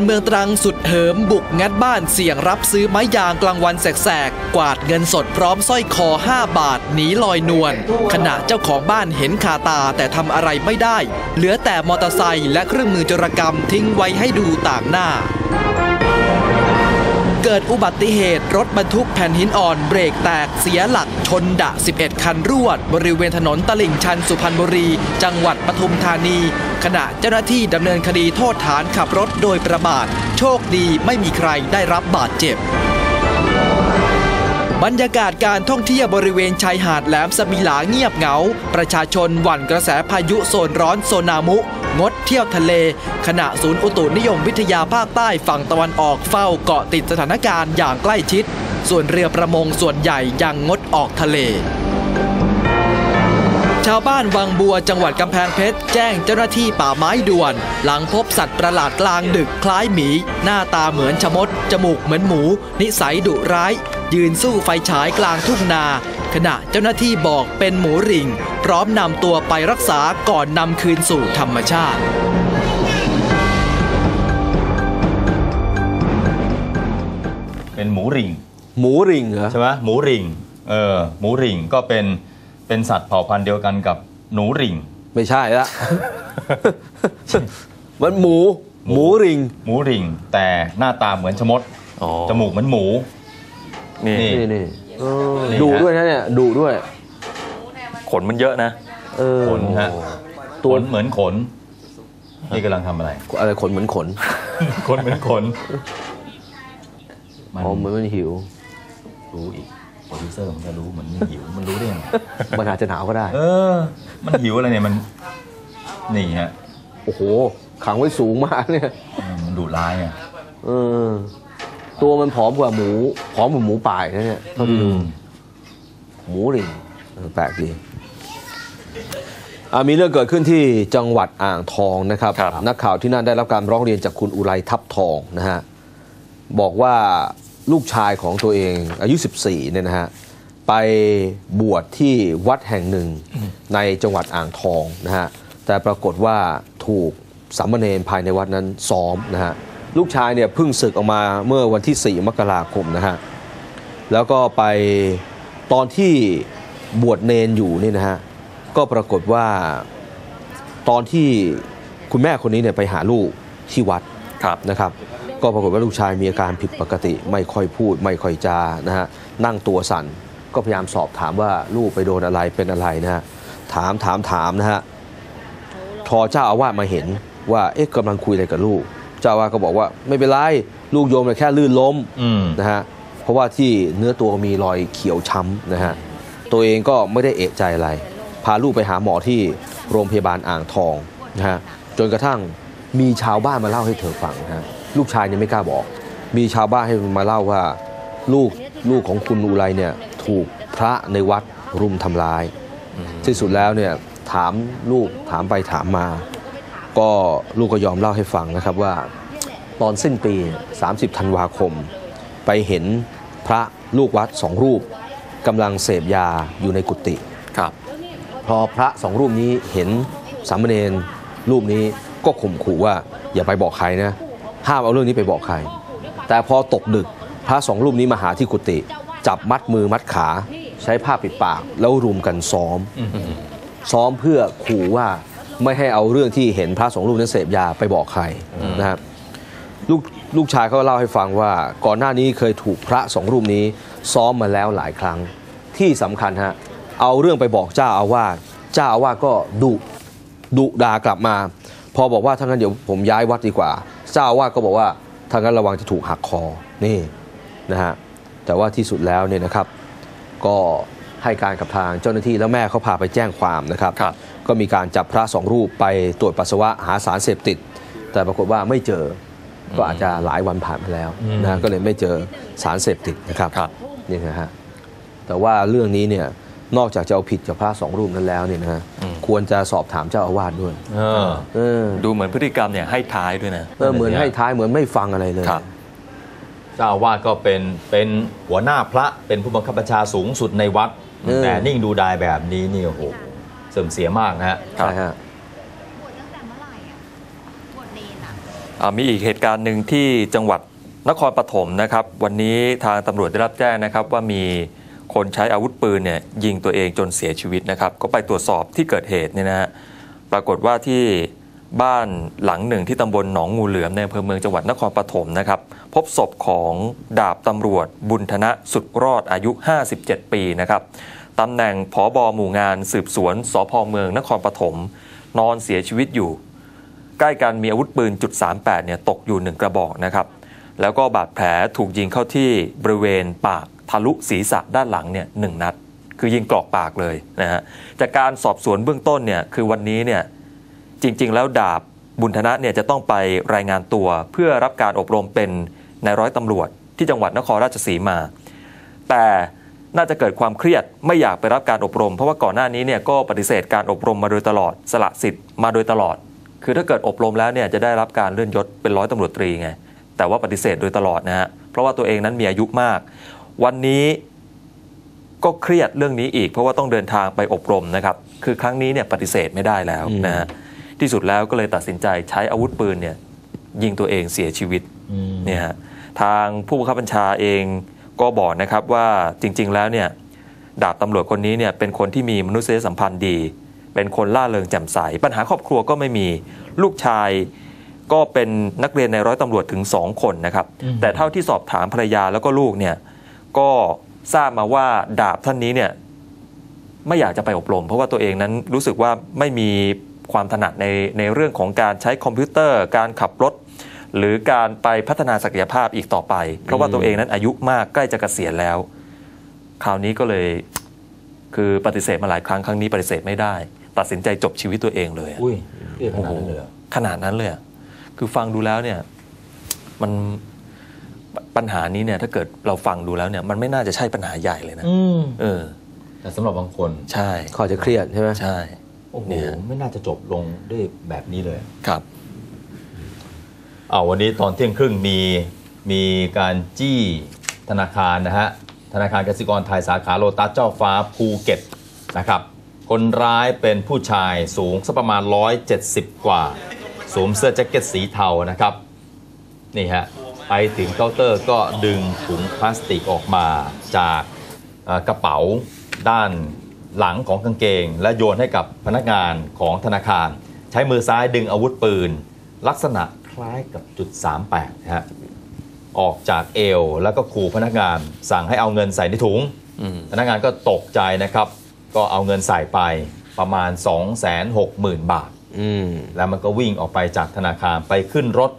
นเมืองตรังสุดเหิมบุกงัดบ้านเสี่ยงรับซื้อไม้ยางกลางวันแสกๆ กวาดเงินสดพร้อมสร้อยคอ 5 บาทหนีลอยนวลขณะเจ้าของบ้านเห็นคาตาแต่ทำอะไรไม่ได้ เหลือแต่มอเตอร์ไซค์และเครื่องมือจรกรรมทิ้งไว้ให้ดูต่างหน้า เกิดอุบัติเหตุรถบรรทุกแผ่นหินอ่อนเบรกแตกเสียหลักชนดะ 11 คันรวด บริเวณถนนตลิ่งชันสุพรรณบุรี จังหวัดปทุมธานี ขณะเจ้าหน้าที่ดำเนินคดีโทษฐานขับรถโดยประมาทโชคดีไม่มีใครได้รับบาดเจ็บบรรยากาศการท่องเที่ยวบริเวณชายหาดแหลมสมิลาเงียบเหงา ประชาชนหวั่นกระแสพายุโซนร้อนโซนามุ งดเที่ยวทะเล ขณะศูนย์อุตุนิยมวิทยาภาคใต้ฝั่งตะวันออกเฝ้าเกาะติดสถานการณ์อย่างใกล้ชิด ส่วนเรือประมงส่วนใหญ่ยังงดออกทะเลชาวบ้านวังบัวจังหวัดกำแพงเพชร แจ้งเจ้าหน้าที่ป่าไม้ด่วน หลังพบสัตว์ประหลาดกลางดึกคล้ายหมี หน้าตาเหมือนชะมด จมูกเหมือนหมู นิสัยดุร้าย ยืนสู้ไฟฉายกลางทุ่งนา ขณะเจ้าหน้าที่บอกเป็นหมูริง พร้อมนำตัวไปรักษาก่อนนำคืนสู่ธรรมชาติเป็นหมูริง หมูริงเหรอใช่ไหมหมูริงเออหมูริงก็เป็นเป็นสัตว์เผ่าพันธุ์เดียวกันกับหนูริง ไม่ใช่ละ มันหมู หมูริง หมูริง แต่หน้าตาเหมือนชะมดอ๋อจมูกเหมือนหมู นี่นี่นี่นี่ เออนี่ดุฮะด้วยนะเนี่ยดุด้วย ขนมันเยอะนะ เออ ขนฮะตัวขนเหมือนขน นี่กำลังทำอะไร อะไรขนเหมือนขนขนเหมือนขน มันอ๋อเหมือนมันหิว รู้อีกโปรดิวเซอร์มันจะรู้เหมือนมันหิวมันรู้ได้ยังไงมันอาจจะหนาวก็ได้ เออ มันหิวอะไรเนี่ยมัน นี่ฮะโอ้โห ขังไว้สูงมากเนี่ย อืมมันดุร้ายอะเออ ตัวมันผอมกว่าหมูผอมกว่าหมูป่าอีกนะเนี่ยเท่าที่ดูหมูริงเออแปลกดีอะมีเรื่องเกิดขึ้นที่จังหวัดอ่างทองนะครับครับนักข่าวที่นั่นได้รับการร้องเรียนจากคุณอุไรทับทองนะฮะบอกว่าลูกชายของตัวเองอายุ 14เนี่ยนะฮะไปบวชที่วัดแห่งหนึ่งในจังหวัดอ่างทองนะฮะแต่ปรากฏว่าถูกสามเณรภายในวัดนั้นซ้อมนะฮะ ลูกชายเนี่ยเพิ่งศึกออกมาเมื่อวันที่ 4 มกราคมนะฮะ แล้วก็ไปตอนที่บวชเนนอยู่นี่นะฮะ ก็ปรากฏว่าตอนที่คุณแม่คนนี้เนี่ยไปหาลูกที่วัดครับนะครับ ก็ปรากฏว่าลูกชายมีอาการผิดปกติ ไม่ค่อยพูด ไม่ค่อยจานะฮะนั่งตัวสั่นก็พยายามสอบถามว่าลูกไปโดนอะไรเป็นอะไรนะฮะถามถามถามนะฮะทอเจ้าอาวาสมาเห็นว่าเอ๊ะกำลังคุยอะไรกับลูก เจ้าอาวาสก็บอกว่าไม่เป็นไรลูกโยมเนี่ยแค่ลื่นล้มอืมนะฮะเพราะว่าที่เนื้อตัวมีรอยเขียวช้ำนะฮะตัวเองก็ไม่ได้เอะใจอะไร พาลูกไปหาหมอที่โรงพยาบาลอ่างทองนะฮะจนกระทั่งมีชาวบ้านมาเล่าให้เธอฟังนะฮะลูกชายเนี่ยไม่กล้าบอก มีชาวบ้านให้มาเล่าว่าลูกลูกของคุณอุไรเนี่ยถูกพระในวัดรุมทำร้ายที่สุดแล้วเนี่ยถามลูกถามไปถามมา ก็ลูกก็ยอมเล่าให้ฟังนะครับว่าตอนสิ้นปี 30 ธันวาคม ไปเห็นพระลูกวัดสองรูปกำลังเสพยาอยู่ในกุฏิครับพอพระสองรูปนี้เห็นสามเณรรูปนี้ก็ข่มขู่ว่าอย่าไปบอกใครนะห้ามเอาเรื่องนี้ไปบอกใคร แต่พอตกดึกพระสองรูปนี้มาหาที่กุฏิจับมัดมือมัดขา ใช้ผ้าปิดปาก แล้วรุมกันซ้อม ซ้อมเพื่อขู่ว่า ไม่ให้เอาเรื่องที่เห็นพระสองรูปนั้นเสพยาไปบอกใครนะครับลูกลูกชายเขาเล่าให้ฟังว่าก่อนหน้านี้เคยถูกพระสองรูปนี้ซ้อมมาแล้วหลายครั้งที่สำคัญฮะเอาเรื่องไปบอกเจ้าอาวาสเจ้าอาวาสก็ดุดุด่ากลับมา พอบอกว่าถ้างั้นเดี๋ยวผมย้ายวัดดีกว่า เจ้าอาวาสก็บอกว่าถ้างั้นระวังจะถูกหักคอนี่นะฮะแต่ว่าที่สุดแล้วเนี่ยนะครับ ก็ให้การกับทางเจ้าหน้าที่แล้วแม่เขาพาไปแจ้งความนะครับครับก็มีการจับพระสองรูปไปตรวจปัสสาวะหาสารเสพติด แต่ปรากฏว่าไม่เจอก็อาจจะหลายวันผ่านไปแล้วนะก็เลยไม่เจอสารเสพติดนะครับครับนี่นะฮะแต่ว่าเรื่องนี้เนี่ยนอกจากจะเอาผิดกับพระสองรูปนั้นแล้วเนี่ยนะฮะควรจะสอบถามเจ้าอาวาสด้วยเออเออดูเหมือนพฤติกรรมเนี่ยให้ท้ายด้วยนะเออเหมือนให้ท้ายเหมือนไม่ฟังอะไรเลยครับเจ้าอาวาสก็เป็นเป็นหัวหน้าพระเป็นผู้บังคับบัญชาสูงสุดในวัดเออแต่นิ่งดูดายแบบนี้นี่โอ้โห เสื่อมเสียมากนะฮะใช่ฮะบวชตั้งแต่เมื่อไหร่อะบวชเนนอะอ่ามีอีกเหตุการณ์หนึ่งที่จังหวัดนครปฐมนะครับ วันนี้ทางตำรวจได้รับแจ้งนะครับ ว่ามีคนใช้อาวุธปืนเนี่ยยิงตัวเองจนเสียชีวิตนะครับ ก็ไปตรวจสอบที่เกิดเหตุเนี่ยนะฮะปรากฏว่าที่บ้านหลังหนึ่งที่ตำบลหนองงูเหลือมในอำเภอเมืองจังหวัดนครปฐมนะครับ พบศพของดาบตำรวจบุญธนะสุดรอดอายุ 57 ปีนะครับ ตำแหน่งผอบอหมู่งานสืบสวนสพเมืองนครปฐมนอนเสียชีวิตอยู่ ใกล้กันมีอาวุธปืนจุด38เนี่ยตกอยู่หนึ่งกระบอกนะครับ แล้วก็บาดแผลถูกยิงเข้าที่บริเวณปากทะลุศีรษะด้านหลังเนี่ยหนึ่งนัด คือยิงกรอกปากเลยนะฮะจากการสอบสวนเบื้องต้นเนี่ยคือวันนี้เนี่ยจริง ๆ แล้วดาบบุญธนะเนี่ยจะต้องไปรายงานตัวเพื่อรับการอบรมเป็นนายร้อยตำรวจที่จังหวัดนครราชสีมา แต่ น่าจะเกิดความเครียดไม่อยากไปรับการอบรม เพราะว่าก่อนหน้านี้เนี่ยก็ปฏิเสธการอบรมมาโดยตลอด สละสิทธิ์มาโดยตลอด คือถ้าเกิดอบรมแล้วเนี่ยจะได้รับการเลื่อนยศเป็นร้อยตำรวจตรีไงแต่ว่าปฏิเสธโดยตลอดนะฮะเพราะว่าตัวเองนั้นมีอายุมาก วันนี้ก็เครียดเรื่องนี้อีก เพราะว่าต้องเดินทางไปอบรมนะครับคือครั้งนี้เนี่ยปฏิเสธไม่ได้แล้วนะฮะที่สุดแล้วก็เลยตัดสินใจใช้อาวุธปืนเนี่ยยิงตัวเองเสียชีวิตเนี่ยฮะทางผู้บังคับบัญชาเอง ก็บอกนะครับว่าจริง ๆ แล้วเนี่ยดาบตำรวจคนนี้เนี่ยเป็นคนที่มีมนุษยสัมพันธ์ดี เป็นคนล่าเริงแจ่มใส ปัญหาครอบครัวก็ไม่มีลูกชายก็เป็นนักเรียนในร้อยตำรวจถึง2คนนะครับ แต่เท่าที่สอบถามภรรยาแล้วก็ลูกเนี่ยก็ทราบมาว่าดาบท่านนี้เนี่ยไม่อยากจะไปอบรม เพราะว่าตัวเองนั้นรู้สึกว่าไม่มีความถนัดในในเรื่องของการใช้คอมพิวเตอร์ การขับรถ หรือการไปพัฒนาศักยภาพอีกต่อไป เพราะว่าตัวเองนั้นอายุมากใกล้จะเกษียณแล้ว คราวนี้ก็เลยคือปฏิเสธมาหลายครั้งครั้งนี้ปฏิเสธไม่ได้ ตัดสินใจจบชีวิตตัวเองเลยอะอุ้ยเครียดขนาดนั้นเลยเหรอขนาดนั้นเลยอะคือฟังดูแล้วเนี่ยมันปปัญหานี้เนี่ยถ้าเกิดเราฟังดูแล้วเนี่ยมันไม่น่าจะใช่ปัญหาใหญ่เลยนะอืมเออ แต่สำหรับบางคนใช่เขาจะเครียดใช่ไหมใช่โอ้โหเนี่ยไม่น่าจะจบลงด้วยแบบนี้เลยครับ เอาวันนี้ตอนเที่ยงครึ่งมีมีการจี้ธนาคารนะฮะธนาคารกสิกรไทยสาขาโลตัสเจ้าฟ้าภูเก็ตนะครับคนร้ายเป็นผู้ชายสูงสักประมาณ 170 กว่าสวมเสื้อแจ็คเก็ตสีเทานะครับนี่ฮะไปถึงเคาน์เตอร์ก็ดึงถุงพลาสติกออกมาจากกระเป๋าด้านหลังของกางเกง และโยนให้กับพนักงานของธนาคาร ใช้มือซ้ายดึงอาวุธปืน ลักษณะ ล้ายกับจุด 38นะฮะออกจากเอวแล้วก็ขู่พนักงาน สั่งให้เอาเงินใส่ในถุงอืมพนักงานก็ตกใจนะครับ ก็เอาเงินใส่ไปประมาณ 260,000 บาทอืมแล้วมันก็วิ่งออกไปจากธนาคารไปขึ้นรถ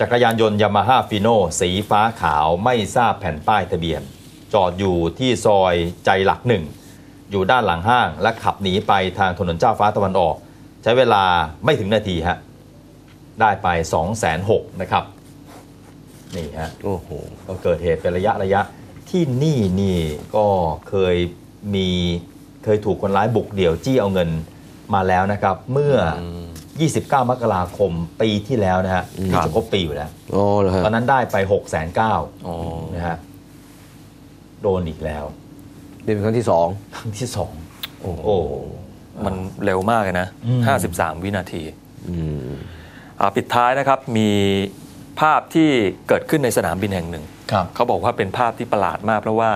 จักรยานยนต์ยามาฮ่าฟิโนสีฟ้าขาวไม่ทราบแผ่นป้ายทะเบียน จอดอยู่ที่ซอยใจหลักหนึ่ง อยู่ด้านหลังห้างและขับหนีไปทางถนนเจ้าฟ้าตะวันออก ใช้เวลาไม่ถึงนาทีฮะ ได้ไป 2 6 0 0 0นะครับ นี่ฮะโอ้โหก็เกิดเหตุเป็นระยะระยะที่นี่นี่ก็เคยมีเคยถูกคนร้ายบุกเดี่ยวจี้เอาเงินมาแล้วนะครับ เมื่ออ29 มกราคมปีที่แล้วนะฮะที่จะครบปีอยู่แล้วอ๋อเหรอฮะตอนนั้นได้ไป 6 9 0 0 0อ๋อนะฮะโดนอีกแล้วนี่เป็นครั้งที่สองครั้งที่สองโอ้โหโอ้มันเร็วมากเลยนะอืม53 วินาทีอืมอ่า ปิดท้ายนะครับมีภาพที่เกิดขึ้นในสนามบินแห่งหนึ่งครับเขาบอกว่าเป็นภาพที่ประหลาดมาก เพราะว่า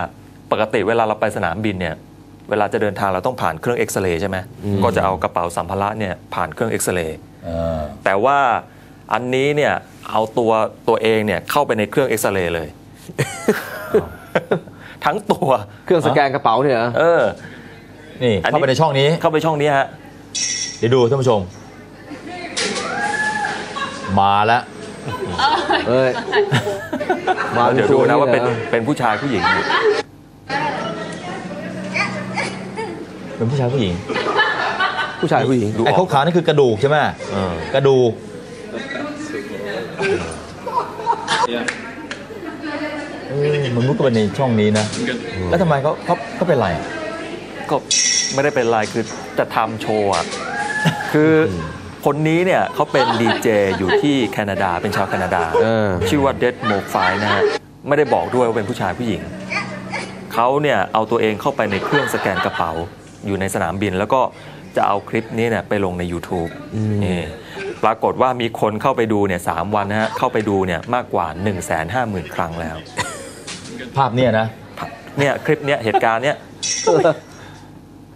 ปกติเวลาเราไปสนามบินเนี่ยเวลาจะเดินทางเราต้องผ่านเครื่องเอ็กซเรย์ใช่ไหมก็จะเอากระเป๋าสัมภาระเนี่ยผ่านเครื่องเอ็กซเรย์อ่าแต่ว่าอันนี้เนี่ยเอาตัวตัวเองเนี่ยเข้าไปในเครื่องเอ็กซเรย์เลย ทั้งตัวเครื่องสแกนกระเป๋าเนี่ยเหรอเออนี่อันนี้เข้าไปในช่องนี้เข้าไปช่องนี้ฮะเดี๋ยวดูท่านผู้ชม มาแล้วเอ้ยมาเดี๋ยวดูนะว่าเป็นหรอเป็นผู้ชายผู้หญิงอยู่เป็นผู้ชายผู้หญิง ผู้ชายผู้หญิงดูอไอ้อกขาวๆนี่คือกระดูกใช่ไหมเออกระดูกเออมันมุดเข้าไปในช่องนี้นะ แล้วทำไมเขาเขาเขาเป็นไรก็ไม่ได้เป็นไรคือจะทำโชว์อะคือ คนนี้เนี่ยเขาเป็นดีเจอยู่ที่แคนาดาเป็นชาวแคนาดา เออ ชื่อว่าเดดโมไฟนะฮะไม่ได้บอกด้วยว่าเป็นผู้ชายผู้หญิง เขาเนี่ยเอาตัวเองเข้าไปในเครื่องสแกนกระเป๋าอยู่ในสนามบิน แล้วก็จะเอาคลิปนี้เนี่ยไปลงใน YouTube อืมนี่ปรากฏว่ามีคนเข้าไปดูเนี่ยสามวันนะฮะเข้าไปดูเนี่ยมากกว่า 1 5 0 0 0 0 ครั้งแล้ว ภาพเนี่ยนะ เนี่ยคลิปเนี้ยเหตุการณ์เนี้ย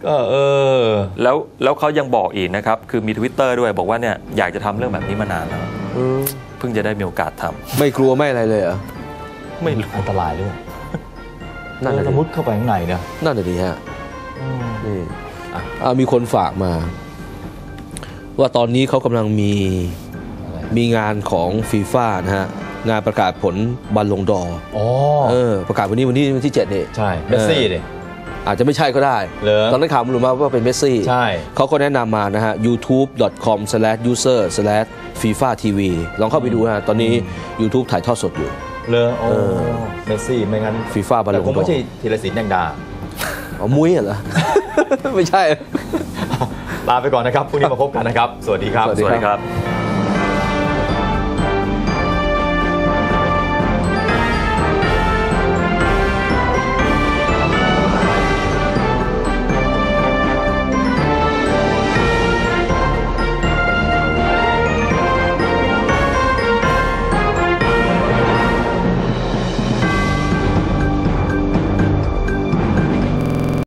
ก็เออ แล้วแล้วเขายังบอกอีกนะครับ คือมีทวิตเตอร์ด้วยบอกว่าเนี่ยอยากจะทำเรื่องแบบนี้มานานแล้วเออเพิ่งจะได้มีโอกาสทำไม่กลัวไม่อะไรเลยเหรอไม่รู้อันตรายด้วยนั่นเอน่ะอดิมุดเข้าไปข้างในนะนั่นน่ะดีฮะนี่อะอ่ามีคนฝากมา ว่าตอนนี้เขากำลังมีอะไรมีงานของฟีฟ่านะฮะ งานประกาศผลบัลลงดอร์อ๋อเออ ประกาศวันนี้วันที่วันที่เจ็ดนี่ใช่เมสซี่ดิ อาจจะไม่ใช่ก็ได้ เหรอ ตอนนั้นข่าวมันรู้มาว่าเป็นเมสซี่ ใช่ เขาก็แนะนำมานะฮะ youtube.com/user/fifa-tv ลองเข้าไปดูนะฮะ ตอนนี้ YouTube ถ่ายทอดสดอยู่ เลยโอ้เออเมสซี่ ไม่งั้น FIFA บอลแต่ลูนคงดอไม่ร์ใช่ธีรศิลป์แดงดาอ๋อมุ้ยเหรอ ไม่ใช่ ลาไปก่อนนะครับพรุ่งนี้มาพบกันนะครับ สวัสดีครับ สวัสสดีวัสดีครับ